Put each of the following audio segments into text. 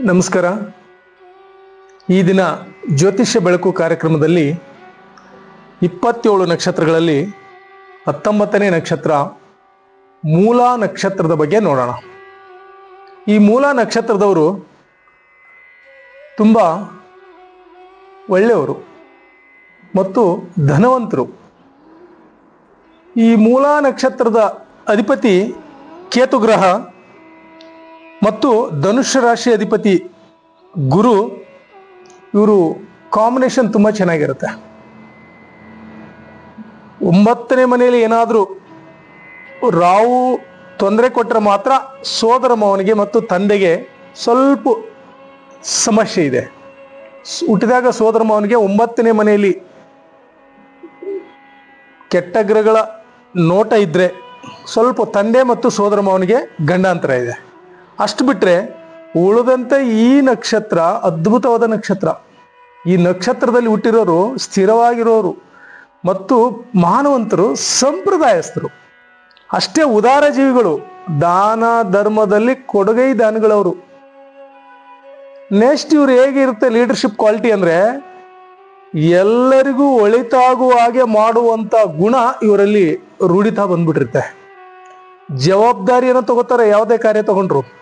ನಮಸ್ಕಾರ. ಈ ದಿನ ಜ್ಯೋತಿಷ್ಯ ಬೆಳಕು ಕಾರ್ಯಕ್ರಮದಲ್ಲಿ ಇಪ್ಪತ್ತೇಳು ನಕ್ಷತ್ರಗಳಲ್ಲಿ ಹತ್ತೊಂಬತ್ತನೇ ನಕ್ಷತ್ರ ಮೂಲ ನಕ್ಷತ್ರದ ಬಗ್ಗೆ ನೋಡೋಣ. ಈ ಮೂಲ ನಕ್ಷತ್ರದವರು ತುಂಬ ಒಳ್ಳೆಯವರು ಮತ್ತು ಧನವಂತರು. ಈ ಮೂಲ ನಕ್ಷತ್ರದ ಅಧಿಪತಿ ಕೇತು ಗ್ರಹ ಮತ್ತು ಧನುಷ್ಯ ರಾಶಿ ಅಧಿಪತಿ ಗುರು, ಇವರು ಕಾಂಬಿನೇಷನ್ ತುಂಬ ಚೆನ್ನಾಗಿರುತ್ತೆ. ಒಂಬತ್ತನೇ ಮನೆಯಲ್ಲಿ ಏನಾದರೂ ರಾವು ತೊಂದರೆ ಕೊಟ್ಟರೆ ಮಾತ್ರ ಸೋದರ ಮಾವನಿಗೆ ಮತ್ತು ತಂದೆಗೆ ಸ್ವಲ್ಪ ಸಮಸ್ಯೆ ಇದೆ. ಹುಟ್ಟಿದಾಗ ಸೋದರ ಮಾವನಿಗೆ ಒಂಬತ್ತನೇ ಮನೆಯಲ್ಲಿ ಕೆಟ್ಟ ಗ್ರಹಗಳ ನೋಟ ಇದ್ದರೆ ಸ್ವಲ್ಪ ತಂದೆ ಮತ್ತು ಸೋದರ ಮಾವನಿಗೆ ಗಂಡಾಂತರ ಇದೆ. ಅಷ್ಟು ಬಿಟ್ಟರೆ ಉಳಿದಂತೆ ಈ ನಕ್ಷತ್ರ, ಅದ್ಭುತವಾದ ನಕ್ಷತ್ರ. ಈ ನಕ್ಷತ್ರದಲ್ಲಿ ಹುಟ್ಟಿರೋರು ಸ್ಥಿರವಾಗಿರೋರು ಮತ್ತು ಮಾನವಂತರು ಸಂಪ್ರದಾಯಸ್ಥರು. ಅಷ್ಟೇ ಉದಾರ ಜೀವಿಗಳು, ದಾನ ಧರ್ಮದಲ್ಲಿ ಕೊಡುಗೈ ದಾನಗಳವರು. ನೆಕ್ಸ್ಟ್ ಇವ್ರು ಹೇಗಿರುತ್ತೆ ಲೀಡರ್ಶಿಪ್ ಕ್ವಾಲಿಟಿ ಅಂದ್ರೆ, ಎಲ್ಲರಿಗೂ ಒಳಿತಾಗುವ ಹಾಗೆ ಮಾಡುವಂತ ಗುಣ ಇವರಲ್ಲಿ ರೂಢಿತ ಬಂದ್ಬಿಟ್ಟಿರುತ್ತೆ. ಜವಾಬ್ದಾರಿಯನ್ನು ತಗೋತಾರೆ, ಯಾವುದೇ ಕಾರ್ಯ ತಗೊಂಡ್ರು.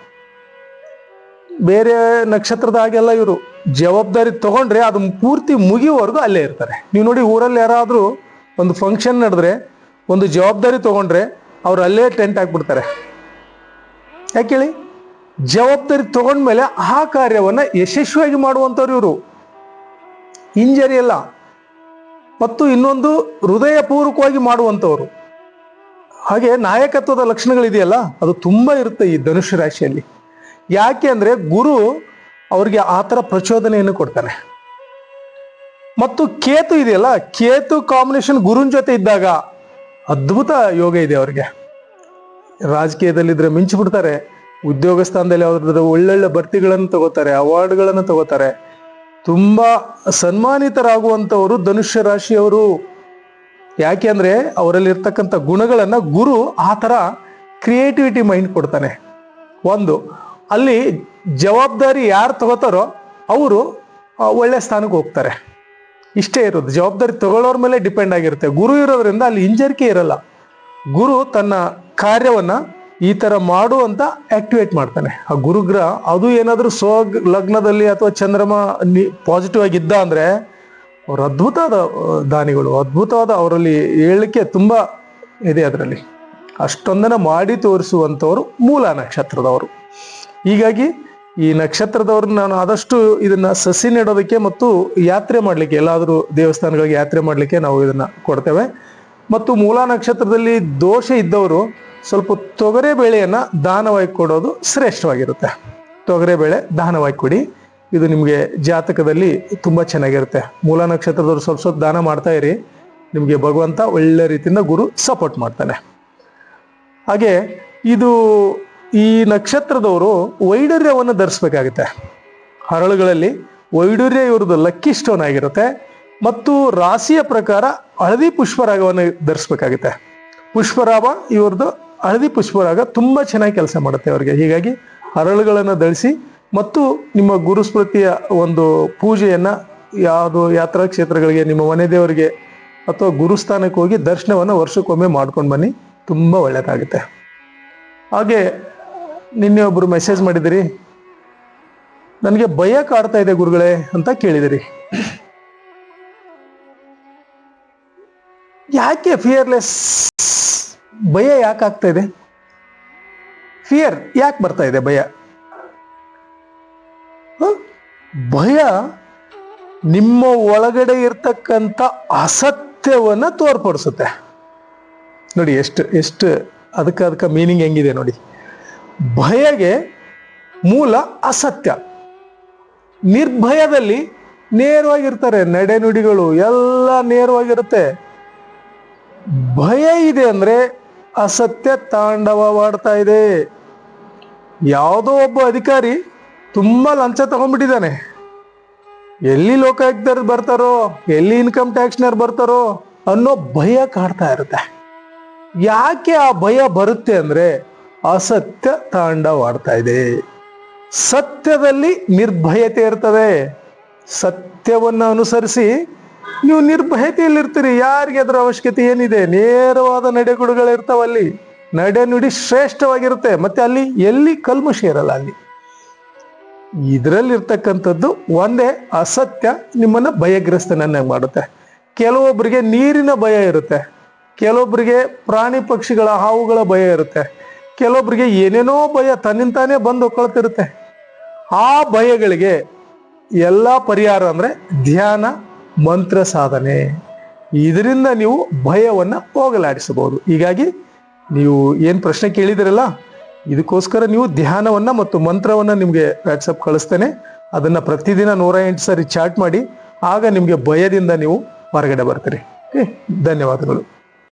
ಬೇರೆ ನಕ್ಷತ್ರದ ಹಾಗೆಲ್ಲ ಇವರು ಜವಾಬ್ದಾರಿ ತಗೊಂಡ್ರೆ ಅದು ಪೂರ್ತಿ ಮುಗಿಯುವವರೆಗೂ ಅಲ್ಲೇ ಇರ್ತಾರೆ. ನೀವು ನೋಡಿ ಊರಲ್ಲಿ ಯಾರಾದರೂ ಒಂದು ಫಂಕ್ಷನ್ ನಡೆದ್ರೆ, ಒಂದು ಜವಾಬ್ದಾರಿ ತಗೊಂಡ್ರೆ ಅವ್ರು ಅಲ್ಲೇ ಟೆಂಟ್ ಹಾಕ್ಬಿಡ್ತಾರೆ. ಯಾಕೆ ಹೇಳಿ? ಜವಾಬ್ದಾರಿ ತಗೊಂಡ್ಮೇಲೆ ಆ ಕಾರ್ಯವನ್ನು ಯಶಸ್ವಿಯಾಗಿ ಮಾಡುವಂಥವ್ರು ಇವರು. ಇಂಜರಿ ಅಲ್ಲ. ಮತ್ತು ಇನ್ನೊಂದು ಹೃದಯಪೂರ್ವಕವಾಗಿ ಮಾಡುವಂಥವ್ರು. ಹಾಗೆ ನಾಯಕತ್ವದ ಲಕ್ಷಣಗಳಿದೆಯಲ್ಲ, ಅದು ತುಂಬಾ ಇರುತ್ತೆ ಈ ಧನುಷ್ ರಾಶಿಯಲ್ಲಿ. ಯಾಕೆ ಅಂದರೆ ಗುರು ಅವ್ರಿಗೆ ಆ ಥರ ಪ್ರಚೋದನೆಯನ್ನು ಕೊಡ್ತಾನೆ. ಮತ್ತು ಕೇತು ಇದೆಯಲ್ಲ, ಕೇತು ಕಾಂಬಿನೇಷನ್ ಗುರುನ್ ಜೊತೆ ಇದ್ದಾಗ ಅದ್ಭುತ ಯೋಗ ಇದೆ ಅವರಿಗೆ. ರಾಜಕೀಯದಲ್ಲಿದ್ರೆ ಮಿಂಚು ಬಿಡ್ತಾರೆ ಉದ್ಯೋಗ ಸ್ಥಾನದಲ್ಲಿ ಅವ್ರದ್ದು ಒಳ್ಳೊಳ್ಳೆ ಬಡ್ತಿಗಳನ್ನು ತಗೋತಾರೆ, ಅವಾರ್ಡ್ಗಳನ್ನು ತಗೋತಾರೆ. ತುಂಬಾ ಸನ್ಮಾನಿತರಾಗುವಂಥವರು ಧನುಷ್ಯ ರಾಶಿಯವರು. ಯಾಕೆ ಅಂದರೆ ಅವರಲ್ಲಿ ಗುಣಗಳನ್ನು ಗುಣಗಳನ್ನ ಗುರು ಆ ಥರ ಕ್ರಿಯೇಟಿವಿಟಿ ಮೈಂಡ್ ಕೊಡ್ತಾನೆ. ಒಂದು ಅಲ್ಲಿ ಜವಾಬ್ದಾರಿ ಯಾರು ತಗೋತಾರೋ ಅವರು ಒಳ್ಳೆ ಸ್ಥಾನಕ್ಕೆ ಹೋಗ್ತಾರೆ. ಇಷ್ಟೇ ಇರೋದು. ಜವಾಬ್ದಾರಿ ತಗೊಳ್ಳೋರ ಮೇಲೆ ಡಿಪೆಂಡ್ ಆಗಿರುತ್ತೆ. ಗುರು ಇರೋದ್ರಿಂದ ಅಲ್ಲಿ ಹಿಂಜರಿಕೆ ಇರಲ್ಲ. ಗುರು ತನ್ನ ಕಾರ್ಯವನ್ನು ಈ ಥರ ಮಾಡು ಅಂತ ಆಕ್ಟಿವೇಟ್ ಮಾಡ್ತಾನೆ. ಆ ಗುರುಗ್ರಹ ಅದು ಏನಾದರೂ ಸೋ ಲಗ್ನದಲ್ಲಿ ಅಥವಾ ಚಂದ್ರಮ ಪಾಸಿಟಿವ್ ಆಗಿದ್ದ ಅಂದರೆ ಅವ್ರು ಅದ್ಭುತವಾದ ದಾನಿಗಳು. ಅದ್ಭುತವಾದ ಅವರಲ್ಲಿ ಹೇಳಲಿಕ್ಕೆ ತುಂಬ ಇದೆ ಅದರಲ್ಲಿ. ಅಷ್ಟೊಂದನ್ನು ಮಾಡಿ ತೋರಿಸುವಂಥವ್ರು ಮೂಲ ನಕ್ಷತ್ರದವರು. ಹೀಗಾಗಿ ಈ ನಕ್ಷತ್ರದವ್ರನ್ನ ನಾನು ಆದಷ್ಟು ಇದನ್ನ ಸಸಿ ನೆಡೋದಕ್ಕೆ ಮತ್ತು ಯಾತ್ರೆ ಮಾಡಲಿಕ್ಕೆ, ಎಲ್ಲಾದರೂ ದೇವಸ್ಥಾನಗಳಿಗೆ ಯಾತ್ರೆ ಮಾಡಲಿಕ್ಕೆ ನಾವು ಇದನ್ನ ಕೊಡ್ತೇವೆ. ಮತ್ತು ಮೂಲ ನಕ್ಷತ್ರದಲ್ಲಿ ದೋಷ ಇದ್ದವರು ಸ್ವಲ್ಪ ತೊಗರೆ ಬೇಳೆಯನ್ನ ದಾನವಾಗಿ ಕೊಡೋದು ಶ್ರೇಷ್ಠವಾಗಿರುತ್ತೆ. ತೊಗರೆ ಬೇಳೆ ದಾನವಾಗಿ ಕೊಡಿ. ಇದು ನಿಮಗೆ ಜಾತಕದಲ್ಲಿ ತುಂಬಾ ಚೆನ್ನಾಗಿರುತ್ತೆ. ಮೂಲ ನಕ್ಷತ್ರದವರು ಸ್ವಲ್ಪ ಸ್ವಲ್ಪ ದಾನ ಮಾಡ್ತಾ ಇರಿ. ನಿಮಗೆ ಭಗವಂತ ಒಳ್ಳೆ ರೀತಿಯಿಂದ ಗುರು ಸಪೋರ್ಟ್ ಮಾಡ್ತಾನೆ. ಹಾಗೆ ಇದು ಈ ನಕ್ಷತ್ರದವರು ವೈಡೂರ್ಯವನ್ನು ಧರಿಸ್ಬೇಕಾಗುತ್ತೆ. ಹರಳುಗಳಲ್ಲಿ ವೈಡೂರ್ಯ ಇವ್ರದ್ದು ಲಕ್ಕಿ ಸ್ಟೋನ್ ಆಗಿರುತ್ತೆ. ಮತ್ತು ರಾಶಿಯ ಪ್ರಕಾರ ಹಳದಿ ಪುಷ್ಪರಾಗವನ್ನು ಧರಿಸ್ಬೇಕಾಗುತ್ತೆ. ಪುಷ್ಪರಾಗ ಇವ್ರದ್ದು ಹಳದಿ ಪುಷ್ಪರಾಗ ತುಂಬ ಚೆನ್ನಾಗಿ ಕೆಲಸ ಮಾಡುತ್ತೆ ಅವರಿಗೆ. ಹೀಗಾಗಿ ಹರಳುಗಳನ್ನು ಧರಿಸಿ ಮತ್ತು ನಿಮ್ಮ ಗುರುಸ್ಮೃತಿಯ ಒಂದು ಪೂಜೆಯನ್ನು ಯಾವುದು ಯಾತ್ರಾ ಕ್ಷೇತ್ರಗಳಿಗೆ ನಿಮ್ಮ ಮನೆ ದೇವರಿಗೆ ಅಥವಾ ಗುರುಸ್ಥಾನಕ್ಕೆ ಹೋಗಿ ದರ್ಶನವನ್ನು ವರ್ಷಕ್ಕೊಮ್ಮೆ ಮಾಡ್ಕೊಂಡು ಬನ್ನಿ. ತುಂಬ ಒಳ್ಳೆಯದಾಗುತ್ತೆ ಹಾಗೆ ನಿನ್ನೆ ಒಬ್ಬರು ಮೆಸೇಜ್ ಮಾಡಿದಿರಿ. ನನಗೆ ಭಯ ಕಾಡ್ತಾ ಇದೆ ಗುರುಗಳೇ ಅಂತ ಕೇಳಿದಿರಿ. ಯಾಕೆ ಫಿಯರ್ಲೆಸ್ ಭಯ ಯಾಕೆ ಆಗ್ತಾ ಇದೆ? ಫಿಯರ್ ಯಾಕೆ ಬರ್ತಾ ಇದೆ ಭಯ? ಭಯ ನಿಮ್ಮ ಒಳಗಡೆ ಇರ್ತಕ್ಕಂಥ ಅಸತ್ಯವನ್ನ ತೋರ್ಪಡಿಸುತ್ತೆ. ನೋಡಿ ಎಷ್ಟು ಎಷ್ಟು, ಅದಕ್ಕೆ ಅದಕ್ಕೆ ಮೀನಿಂಗ್ ಹೆಂಗಿದೆ ನೋಡಿ. ಭಯಗೆ ಮೂಲ ಅಸತ್ಯ. ನಿರ್ಭಯದಲ್ಲಿ ನೇರವಾಗಿರ್ತಾರೆ ನಡೆನುಡಿಗಳು ಎಲ್ಲ ನೇರವಾಗಿರುತ್ತೆ. ಭಯ ಇದೆ ಅಂದ್ರೆ ಅಸತ್ಯ ತಾಂಡವವಾಡ್ತಾ ಇದೆ. ಯಾವುದೋ ಒಬ್ಬ ಅಧಿಕಾರಿ ತುಂಬಾ ಲಂಚ ತಗೊಂಡ್ಬಿಟ್ಟಿದ್ದಾನೆ. ಎಲ್ಲಿ ಲೋಕಾಯುಕ್ತರು ಬರ್ತಾರೋ, ಎಲ್ಲಿ ಇನ್ಕಮ್ ಟ್ಯಾಕ್ಸ್ನವ್ರು ಬರ್ತಾರೋ ಅನ್ನೋ ಭಯ ಕಾಡ್ತಾ ಇರುತ್ತೆ. ಯಾಕೆ ಆ ಭಯ ಬರುತ್ತೆ ಅಂದ್ರೆ ಅಸತ್ಯ ತಾಂಡವಾಡ್ತಾ ಇದೆ. ಸತ್ಯದಲ್ಲಿ ನಿರ್ಭಯತೆ ಇರ್ತದೆ. ಸತ್ಯವನ್ನು ಅನುಸರಿಸಿ ನೀವು ನಿರ್ಭಯತೆಯಲ್ಲಿರ್ತೀರಿ. ಯಾರಿಗೆ ಅದರ ಅವಶ್ಯಕತೆ ಏನಿದೆ? ನೇರವಾದ ನಡೆಗುಡುಗಳಿರ್ತಾವಲ್ಲಿ ನಡೆ ನುಡಿ ಶ್ರೇಷ್ಠವಾಗಿರುತ್ತೆ. ಮತ್ತೆ ಅಲ್ಲಿ ಎಲ್ಲಿ ಕಲ್ಮಶ ಇರಲ್ಲ ಅಲ್ಲಿ. ಇದರಲ್ಲಿರ್ತಕ್ಕಂಥದ್ದು ಒಂದೇ ಅಸತ್ಯ ನಿಮ್ಮನ್ನ ಭಯಗ್ರಸ್ತನನ್ನಾಗಿ ಮಾಡುತ್ತೆ. ಕೆಲವೊಬ್ಬರಿಗೆ ನೀರಿನ ಭಯ ಇರುತ್ತೆ. ಕೆಲವೊಬ್ಬರಿಗೆ ಪ್ರಾಣಿ ಪಕ್ಷಿಗಳ ಹಾವುಗಳ ಭಯ ಇರುತ್ತೆ. ಕೆಲವೊಬ್ಬರಿಗೆ ಏನೇನೋ ಭಯ ತನ್ನಿಂತಾನೇ ಬಂದು ಒಕ್ಕಳ್ತಿರುತ್ತೆ ಆ ಭಯಗಳಿಗೆ ಎಲ್ಲ ಪರಿಹಾರ ಅಂದ್ರೆ ಧ್ಯಾನ, ಮಂತ್ರ ಸಾಧನೆ. ಇದರಿಂದ ನೀವು ಭಯವನ್ನ ಹೋಗಲಾಡಿಸಬಹುದು. ಹೀಗಾಗಿ ನೀವು ಏನು ಪ್ರಶ್ನೆ ಕೇಳಿದಿರಲ್ಲ, ಇದಕ್ಕೋಸ್ಕರ ನೀವು ಧ್ಯಾನವನ್ನ ಮತ್ತು ಮಂತ್ರವನ್ನ ನಿಮಗೆ ವಾಟ್ಸಪ್ ಕಳಿಸ್ತೇನೆ. ಅದನ್ನ ಪ್ರತಿದಿನ ನೂರ ಎಂಟು ಸಾರಿ ಚಾಟ್ ಮಾಡಿ, ಆಗ ನಿಮಗೆ ಭಯದಿಂದ ನೀವು ಹೊರಗಡೆ ಬರ್ತೀರಿ. ಧನ್ಯವಾದಗಳು.